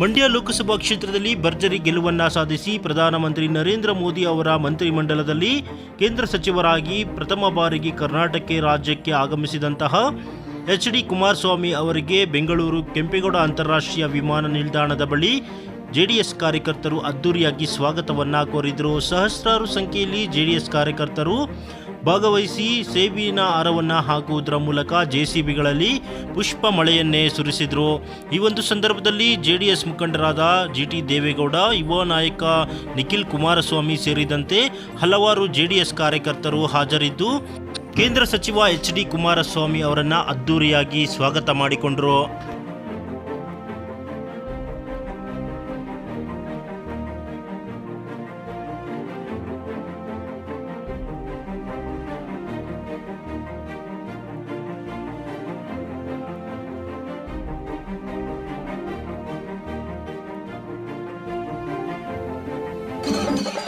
ಮಂಡ್ಯ ಲೋಕಸಭಾ ಕ್ಷೇತ್ರದಲ್ಲಿ ಭರ್ಜರಿ ಗೆಲುವನ್ನ ಸಾಧಿಸಿ ಪ್ರಧಾನಮಂತ್ರಿ ನರೇಂದ್ರ ಮೋದಿ ಅವರ ಮಂತ್ರಿಮಂಡಲದಲ್ಲಿ ಕೇಂದ್ರ ಸಚಿವರಾಗಿ ಪ್ರಥಮ ಬಾರಿಗೆ ಕರ್ನಾಟಕ ರಾಜ್ಯಕ್ಕೆ ಆಗಮಿಸಿದಂತಹ ಎಚ್ ಡಿ ಕುಮಾರಸ್ವಾಮಿ ಅವರಿಗೆ ಬೆಂಗಳೂರು ಕೆಂಪೇಗೌಡ ಅಂತಾರಾಷ್ಟ್ರೀಯ ವಿಮಾನ ನಿಲ್ದಾಣದ ಬಳಿ ಜೆಡಿಎಸ್ ಕಾರ್ಯಕರ್ತರು ಅದ್ದೂರಿಯಾಗಿ ಸ್ವಾಗತವನ್ನ ಕೋರಿದರು. ಸಹಸ್ರಾರು ಸಂಖ್ಯೆಯಲ್ಲಿ ಜೆಡಿಎಸ್ ಕಾರ್ಯಕರ್ತರು ಭಾಗವಹಿಸಿ ಸೇಬಿನ ಹಾರವನ್ನು ಹಾಕುವುದರ ಮೂಲಕ ಜೆಸಿಬಿಗಳಲ್ಲಿ ಪುಷ್ಪ ಮಳೆಯನ್ನೇ ಸುರಿಸಿದರು. ಈ ಒಂದು ಸಂದರ್ಭದಲ್ಲಿ ಜೆಡಿಎಸ್ ಮುಖಂಡರಾದ ಜಿ ಟಿ ದೇವೇಗೌಡ, ಯುವ ನಾಯಕ ನಿಖಿಲ್ ಕುಮಾರಸ್ವಾಮಿ ಸೇರಿದಂತೆ ಹಲವಾರು ಜೆಡಿಎಸ್ ಕಾರ್ಯಕರ್ತರು ಹಾಜರಿದ್ದು, ಕೇಂದ್ರ ಸಚಿವ ಎಚ್ ಡಿ ಕುಮಾರಸ್ವಾಮಿ ಅವರನ್ನು ಅದ್ದೂರಿಯಾಗಿ ಸ್ವಾಗತ ಮಾಡಿಕೊಂಡರು.